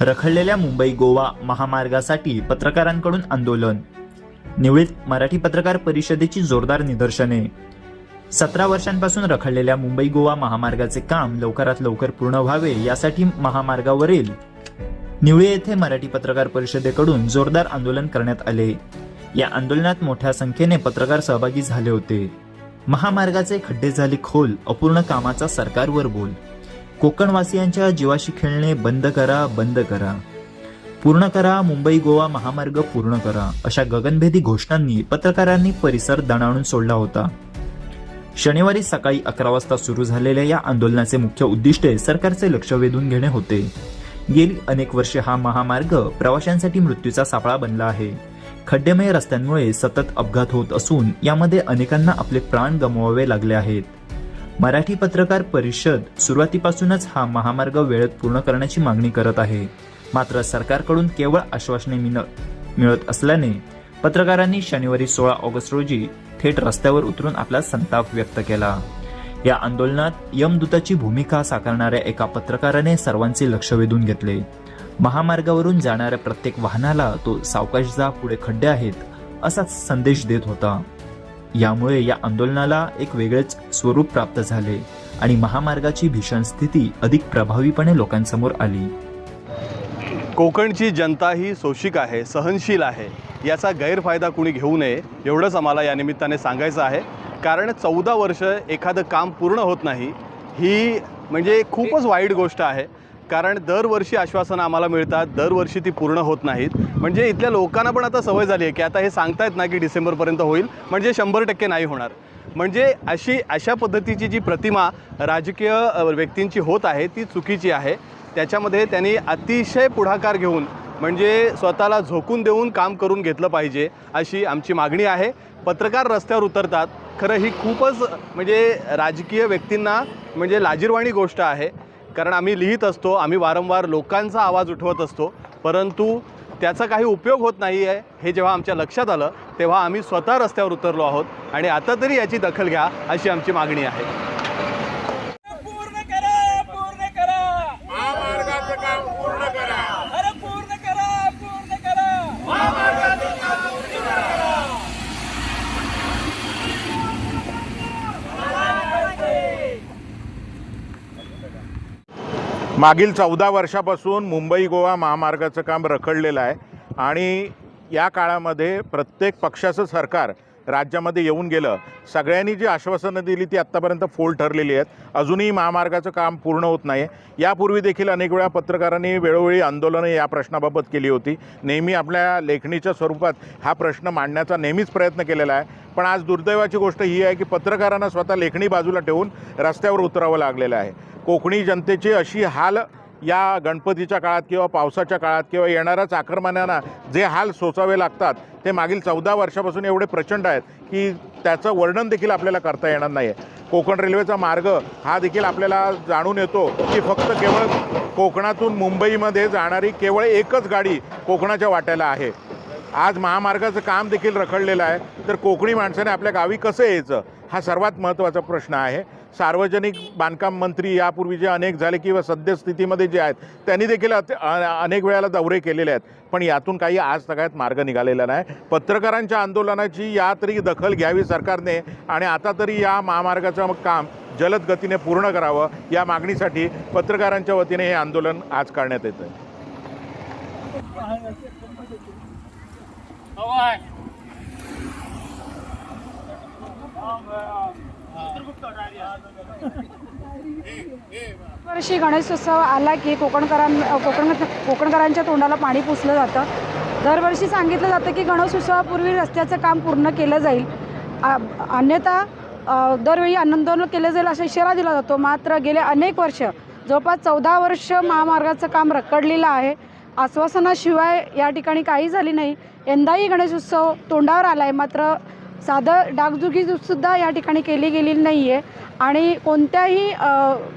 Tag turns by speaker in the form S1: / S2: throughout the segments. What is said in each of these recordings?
S1: रखडलेल्या मुंबई गोवा महामार्गासाठी पत्रकारांकडून आंदोलन. निवळीत मराठी पत्रकार परिषदेची जोरदार निदर्शने. सतरा वर्षांपासून रखडलेल्या मुंबई गोवा महामार्गाचे काम लवकरात लवकर पूर्ण व्हावे यासाठी महामार्गावरील निवळी येथे मराठी पत्रकार परिषदेकडून जोरदार आंदोलन करण्यात आले. या आंदोलनात मोठ्या संख्येने पत्रकार सहभागी झाले होते. महामार्गाचे खड्डे झाले खोल अपूर्ण कामाचा सरकारवर बोल. कोकणवासियांच्या जीवाशी खेळणे बंद करा बंद करा. पूर्ण करा मुंबई गोवा महामार्ग पूर्ण करा अशा गगनभेदी घोषणांनी पत्रकारांनी परिसर दणाणून सोडला होता. शनिवारी सकाळी अकरा वाजता सुरू झालेल्या या आंदोलनाचे मुख्य उद्दिष्टे सरकारचे लक्ष वेधून घेणे होते. गेली अनेक वर्षे हा महामार्ग प्रवाशांसाठी मृत्यूचा सापळा बनला आहे. खड्डेमय रस्त्यांमुळे सतत अपघात होत असून यामध्ये अनेकांना आपले प्राण गमवावे लागले आहेत. मराठी पत्रकार परिषद सुरुवातीपासूनच हा महामार्ग वेळेत पूर्ण करण्याची मागणी करत आहे. मात्र सरकारकडून केवळ आश्वासने मिळत असल्याने पत्रकारांनी शनिवारी सोळा ऑगस्ट रोजी थेट रस्त्यावर उतरून आपला संताप व्यक्त केला. या आंदोलनात यमदूताची भूमिका साकारणाऱ्या एका पत्रकाराने सर्वांचे लक्ष वेधून घेतले. महामार्गावरून जाणाऱ्या प्रत्येक वाहनाला तो सावकाशजा पुढे खड्डे आहेत असा संदेश देत होता. यामुळे या आंदोलनाला एक वेगळेच स्वरूप प्राप्त झाले आणि महामार्गाची भीषण स्थिती अधिक प्रभावीपणे लोकांसमोर आली.
S2: कोकणची जनता ही सोशिक आहे सहनशील आहे. याचा गैरफायदा कुणी घेऊ नये एवढंच आम्हाला या निमित्ताने सांगायचं आहे. कारण चौदा वर्ष एखादं काम पूर्ण होत नाही ही म्हणजे खूपच वाईट गोष्ट आहे. कारण दरवर्षी आश्वासनं आम्हाला मिळतात दरवर्षी ती पूर्ण होत नाहीत. म्हणजे इथल्या लोकांना पण आता सवय झाली आहे की आता हे सांगतायत ना की डिसेंबरपर्यंत होईल म्हणजे शंभर टक्के नाही होणार. म्हणजे अशी अशा पद्धतीची जी प्रतिमा राजकीय व्यक्तींची होत आहे ती चुकीची आहे. त्याच्यामध्ये त्यांनी अतिशय पुढाकार घेऊन म्हणजे स्वतःला झोकून देऊन काम करून घेतलं पाहिजे अशी आमची मागणी आहे. पत्रकार रस्त्यावर उतरतात खरं ही खूपच म्हणजे राजकीय व्यक्तींना म्हणजे लाजीरवाणी गोष्ट आहे. कारण आम्ही लिहित असतो आम्ही वारंवार लोकांचा आवाज उठवत असतो परंतु त्याचा काही उपयोग होत नाही आहे हे जेव्हा आमच्या लक्षात आलं तेव्हा आम्ही स्वतः रस्त्यावर उतरलो आहोत. आणि आता तरी याची दखल घ्या अशी आमची मागणी आहे
S3: पूर्ण करा पूर्ण करा
S4: महामार्गाचं काम पूर्ण करा
S3: अरे पूर्ण करा पूर्ण करा
S4: मागील चौदा वर्षापासून मुंबई गोवा महामार्गाचं काम रखडलेलं आहे आणि या काळामध्ये प्रत्येक पक्षाचं सरकार राज्यामध्ये येऊन गेलं. सगळ्यांनी जी आश्वासनं दिली ती आत्तापर्यंत फोल ठरलेली आहेत. अजूनही महामार्गाचं काम पूर्ण होत नाही यापूर्वी देखील अनेक वेळा पत्रकारांनी वेळोवेळी आंदोलनं या प्रश्नाबाबत केली होती. नेहमी आपल्या लेखणीच्या स्वरूपात हा प्रश्न मांडण्याचा नेहमीच प्रयत्न केलेला आहे. पण आज दुर्दैवाची गोष्ट ही आहे की पत्रकारांना स्वतः लेखणी बाजूला ठेवून रस्त्यावर उतरावं लागलेलं आहे. कोकणी जनतेची अशी हाल या गणपतीच्या काळात किंवा पावसाच्या काळात किंवा येणाऱ्या चाकरमान्यांना जे हाल सोसावे लागतात ते मागील चौदा वर्षापासून एवढे प्रचंड आहेत की त्याचं वर्णन देखील आपल्याला करता येणार नाही आहे कोकण रेल्वेचा मार्ग हा देखील आपल्याला जाणून येतो की फक्त केवळ कोकणातून मुंबईमध्ये जाणारी केवळ एकच गाडी कोकणाच्या वाट्याला आहे. आज महामार्गाचं काम देखील रखडलेलं आहे. तर कोकणी माणसाने आपल्या गावी कसं यायचं हा सर्वात महत्त्वाचा प्रश्न आहे. सार्वजनिक बांधकाम मंत्री यापूर्वी जे अनेक झाले किंवा सद्यस्थितीमध्ये जे आहेत त्यांनी देखील अनेक वेळेला दौरे केलेले आहेत. पण यातून काही आज सगळ्यात मार्ग निघालेला नाही. पत्रकारांच्या आंदोलनाची या तरी दखल घ्यावी सरकारने आणि आता तरी या महामार्गाचं काम जलद गतीने पूर्ण करावं या मागणीसाठी पत्रकारांच्या वतीने हे आंदोलन आज करण्यात येतं आहे
S5: वर्षी गणेशोत्सव आला की कोकणकरां कोकण कोकणकरांच्या तोंडाला पाणी पुसलं जातं. दरवर्षी सांगितलं जातं की गणेशोत्सवापूर्वी रस्त्याचं काम पूर्ण केलं जाईल. अन्यथा दरवेळी आंदोलन केलं जाईल असा इशारा दिला जातो. मात्र गेले अनेक वर्ष जवळपास चौदा वर्ष महामार्गाचं काम रखडलेलं आहे. आश्वासनाशिवाय या ठिकाणी काही झाली नाही. यंदाही गणेशोत्सव तोंडावर आला आहे मात्र साधं डागडुगी सुद्धा या ठिकाणी केली गेलेली नाही आहे आणि कोणत्याही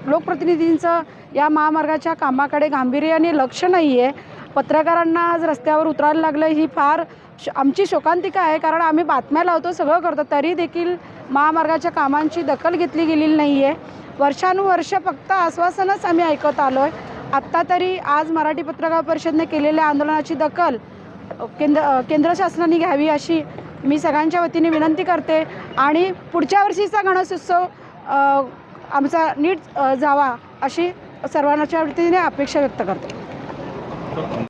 S5: लोकप्रतिनिधींचं या महामार्गाच्या कामाकडे गांभीर्याने लक्ष नाही आहे पत्रकारांना आज रस्त्यावर उतरायला लागलं ही फार श आमची शोकांतिका आहे. कारण आम्ही बातम्या लावतो सगळं करतो. तरी देखील महामार्गाच्या कामांची दखल घेतली गेलेली नाही आहे वर्षानुवर्ष फक्त आश्वासनच आम्ही ऐकत आलो आहे आत्ता तरी आज मराठी पत्रकार परिषदने केलेल्या आंदोलनाची दखल केंद्र केंद्र शासनाने घ्यावी अशी मी सगळ्यांच्या वतीने विनंती करते. आणि पुढच्या वर्षीचा गणेशोत्सव आमचा नीट जावा अशी सर्वांच्या वतीने अपेक्षा व्यक्त करते.